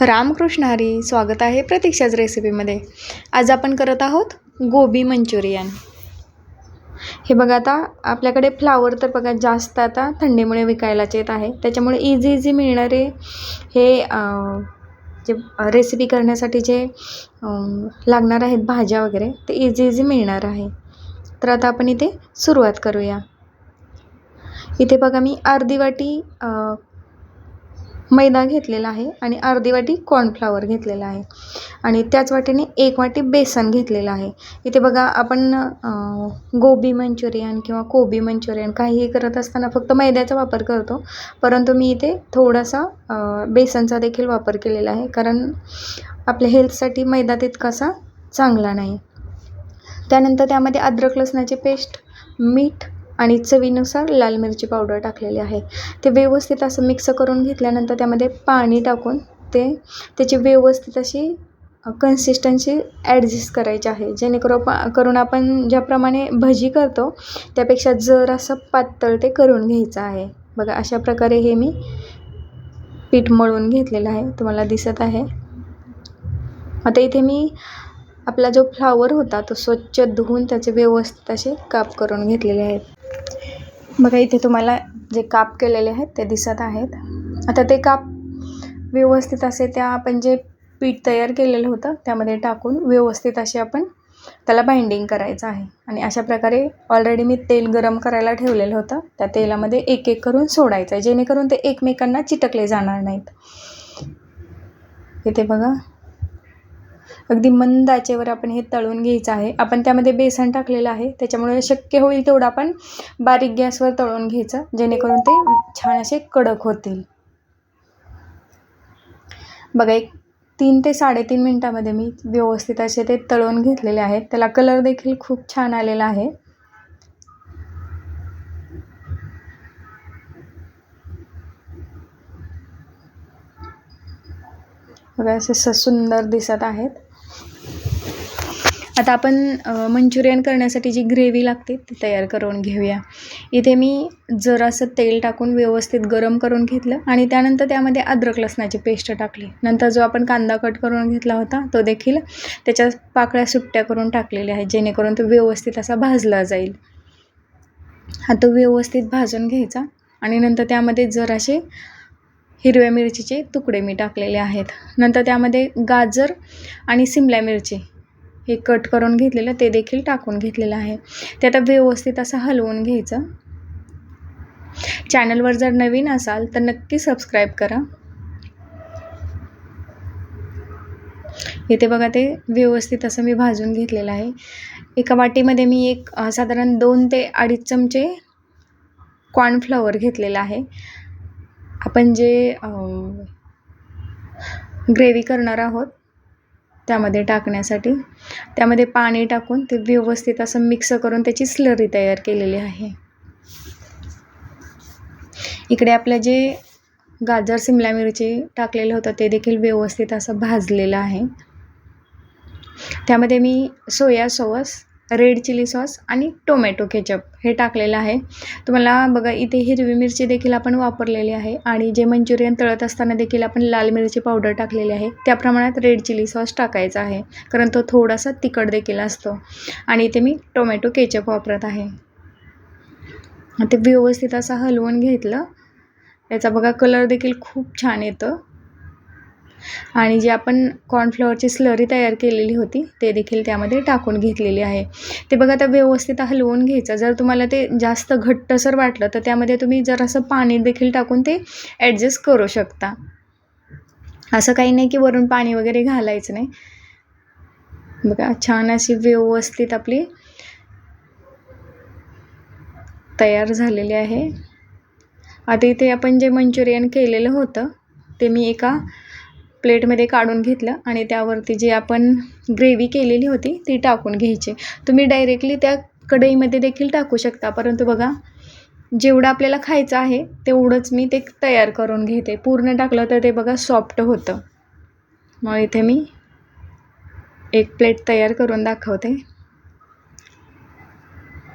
रामकृष्ण हरी स्वागत आहे प्रतीक्षाज रेसिपीमध्ये. आज आपण करत आहोत गोबी मंचुरियन. हे बघा आता आपल्याकडे फ्लावर तर बघा जास्त आता थंडीमुळे विकायलाच येत आहे. त्याच्यामुळे इझी इझी मिळणारे हे जे रेसिपी करण्यासाठी जे लागणार आहेत भाज्या वगैरे ते इझी इझी मिळणार आहे. तर आता आपण इथे सुरुवात करूया. इथे बघा मी अर्धी वाटी मैदा घेतलेला आहे आणि अर्धी वाटी कॉर्नफ्लावर घेतलेला आहे. आणि त्याच वाटीने एक वाटी बेसन घेतलेलं आहे. इथे बघा आपण गोबी मंचुरियन किंवा कोबी मंचुरियन काहीही करत असताना फक्त मैद्याचा वापर करतो. परंतु मी इथे थोडासा बेसनचा देखील वापर केलेला आहे. कारण आपल्या हेल्थसाठी मैदा तितकासा चांगला नाही. त्यानंतर त्यामध्ये अद्रक लसणाची पेस्ट मीठ आणि चवीनुसार लाल मिरची पावडर टाकलेली आहे. ते व्यवस्थित असं मिक्स करून घेतल्यानंतर त्यामध्ये पाणी टाकून ते त्याची व्यवस्थित अशी कन्सिस्टन्सी ॲडजस्ट करायची आहे. जेणेकरून पा करून आपण ज्याप्रमाणे भजी करतो त्यापेक्षा जर असं पातळ ते करून घ्यायचं आहे. बघा अशा प्रकारे हे मी पीठ मळून घेतलेलं आहे. तुम्हाला दिसत आहे. आता इथे मी आपला जो फ्लावर होता तो स्वच्छ धुवून त्याचे व्यवस्थित असे काप करून घेतलेले आहेत. बघा इथे तुम्हाला जे काप केलेले आहेत ते दिसत आहेत. आता ते काप व्यवस्थित असे त्या आपण जे पीठ तयार केलेलं होतं त्यामध्ये टाकून व्यवस्थित असे आपण त्याला बाइंडिंग करायचं आहे. आणि अशा प्रकारे ऑलरेडी मी तेल गरम करायला ठेवलेलं होतं. त्या तेलामध्ये एक एक करून सोडायचं आहे जेणेकरून ते एकमेकांना चिटकले जाणार नाहीत. इथे बघा अगदी मंद आचेवर आपण हे तळून घ्यायचं आहे. आपण त्यामध्ये बेसन टाकलेलं आहे. त्याच्यामुळे शक्य होईल तेवढं आपण बारीक गॅसवर तळून घ्यायचं जेणेकरून ते छान असे कडक होतील. बघा एक तीन ते साडेतीन मिनटामध्ये मी व्यवस्थित असे ते तळून घेतलेले आहेत. त्याला कलर देखील खूप छान आलेला आहे. बघा असे सुंदर दिसत आहेत. आता आपण मंचुरियन करण्यासाठी जी ग्रेव्ही लागते ती तयार करून घेऊया. इथे मी जरासं तेल टाकून व्यवस्थित गरम करून घेतलं आणि त्यानंतर त्यामध्ये अद्रक लसणाची पेस्ट टाकली. नंतर जो आपण कांदा कट करून घेतला होता तो देखील त्याच्या पाकळ्या सुट्ट्या करून टाकलेल्या आहेत जेणेकरून तो व्यवस्थित असा भाजला जाईल. हा तो व्यवस्थित भाजून घ्यायचा आणि नंतर त्यामध्ये जरासे हिरव्या मिरचीचे तुकडे मी टाकलेले आहेत. नंतर त्यामध्ये गाजर आणि सिमला मिरची हे कट करून घेतलेलं ते देखील टाकून घेतलेलं आहे. ते आता व्यवस्थित असं हलवून घ्यायचं. चॅनलवर जर नवीन असाल तर नक्की सबस्क्राईब करा. इथे बघा ते व्यवस्थित असं मी भाजून घेतलेलं आहे. एका वाटीमध्ये मी एक साधारण दोन ते अडीच चमचे कॉर्नफ्लॉवर घेतलेलं आहे. आपण जे ग्रेव्ही करणार आहोत त्यामध्ये टाकण्यासाठी. त्यामध्ये पाणी टाकून ते व्यवस्थित असं मिक्स करून त्याची स्लरी तयार केलेली आहे. इकडे आपलं जे गाजर सिमला मिरची टाकलेलं होतं ते देखील व्यवस्थित असं भाजलेलं आहे. त्यामध्ये मी soya sauce red chilli sauce आणि टोमॅटो केचप हे टाकलेलं आहे. तुम्हाला बघा इथे हिरवी मिरची देखील आपण वापरलेली आहे आणि जे मंचुरियन तळत असताना देखील आपण लाल मिरची पावडर टाकलेली आहे. त्या प्रमाणात रेड चिली सॉस टाकायचा आहे कारण तो थोडासा तिखट देखील असतो. आणि इथे मी टोमॅटो केचप वापरत आहे. ते व्यवस्थित असं हलवून घेतलं. याचा बघा कलर देखील खूप छान येतं. आणि जे आपण कॉर्नफ्लॉवरची स्लरी तयार केलेली होती ते देखील त्यामध्ये टाकून घेतलेली आहे. ते बघा आता व्यवस्थित हलवून घ्यायचं. जर तुम्हाला ते जास्त घट्टसर वाटलं तर त्यामध्ये तुम्ही जरासं पाणी देखील टाकून ते ॲडजस्ट करू शकता. असं काही नाही की वरून पाणी वगैरे घालायचं नाही. बघा छान अशी व्यवस्थित आपली तयार झालेली आहे. आता इथे आपण जे मंचुरियन केलेलं होतं ते मी एका प्लेटमध्ये काढून घेतलं आणि त्यावरती जे आपण ग्रेव्ही केलेली होती ती टाकून घ्यायची. तुम्ही डायरेक्टली त्या कढईमध्ये देखील टाकू शकता. परंतु बघा जेवढं आपल्याला खायचं आहे तेवढंच मी ते तयार करून घेते. पूर्ण टाकलं तर ते बघा सॉफ्ट होतं. मग इथे मी एक प्लेट तयार करून दाखवते.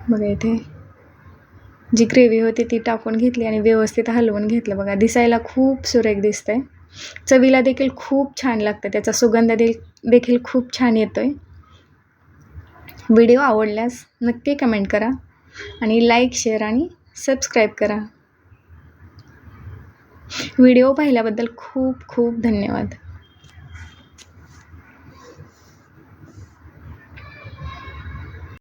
बघा इथे जी ग्रेव्ही होती ती टाकून घेतली आणि व्यवस्थित हलवून घेतलं. बघा दिसायला खूप सुरेख दिसतंय. चवीला देखील खूप छान लागतं त्याचा सुगंध दे देखील खूप छान येतो आहे व्हिडिओ आवडल्यास नक्की कमेंट करा आणि लाईक शेअर आणि सबस्क्राईब करा. व्हिडिओ पाहिल्याबद्दल खूप खूप धन्यवाद.